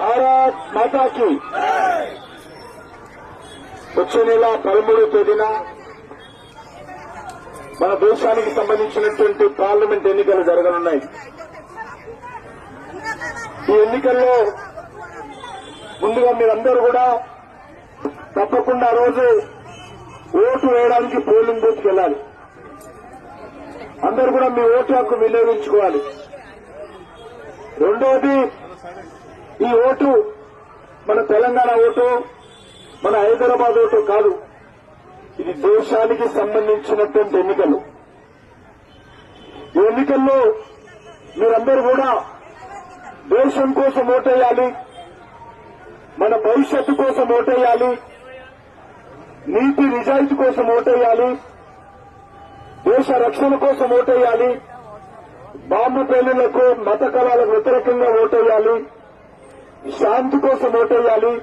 భారత్ మాతాకి. వచ్చే నెల పదమూడవ తేదీన మన దేశానికి సంబంధించినటువంటి పార్లమెంట్ ఎన్నికలు జరగనున్నాయి. ఈ ఎన్నికల్లో ముందుగా మీరందరూ కూడా తప్పకుండా రోజు ఓటు వేయడానికి పోలింగ్ బూత్కి వెళ్ళాలి. అందరూ కూడా మీ ఓటు హక్కు వినియోగించుకోవాలి. రెండవది ఈ ఓటు మన తెలంగాణ ఓటు మన హైదరాబాద్ ఓటు కాదు. ఇది దేశానికి సంబంధించినటువంటి ఎన్నికలు. ఈ ఎన్నికల్లో మీరందరూ కూడా దేశం కోసం ఓటేయాలి మన భవిష్యత్తు కోసం ఓటేయాలి నీతి నిజాయితీ కోసం ఓటేయాలి దేశ రక్షణ కోసం ఓటేయాలి బాంబు పేలులకు మత కళాలకు వ్యతిరేకంగా ఓటేయాలి. శాంతి కోసం ఓటేయాలి.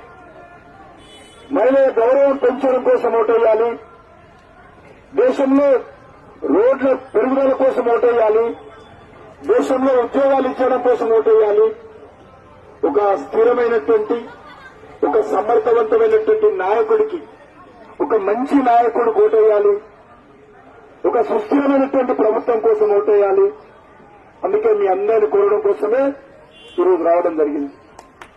మహిళల గౌరవం పెంచడం కోసం ఓటేయాలి. దేశంలో రోడ్ల పెరుగుదల కోసం ఓటేయాలి. దేశంలో ఉద్యోగాలు ఇచ్చడం కోసం ఓటేయాలి. ఒక స్థిరమైనటువంటి ఒక సమర్థవంతమైనటువంటి నాయకుడికి ఒక మంచి నాయకుడు ఓటేయాలి. ఒక సుస్థిరమైనటువంటి ప్రభుత్వం కోసం ఓటేయాలి. అందుకే మీ అందరిని కోరడం కోసమే ఈరోజు రావడం జరిగింది.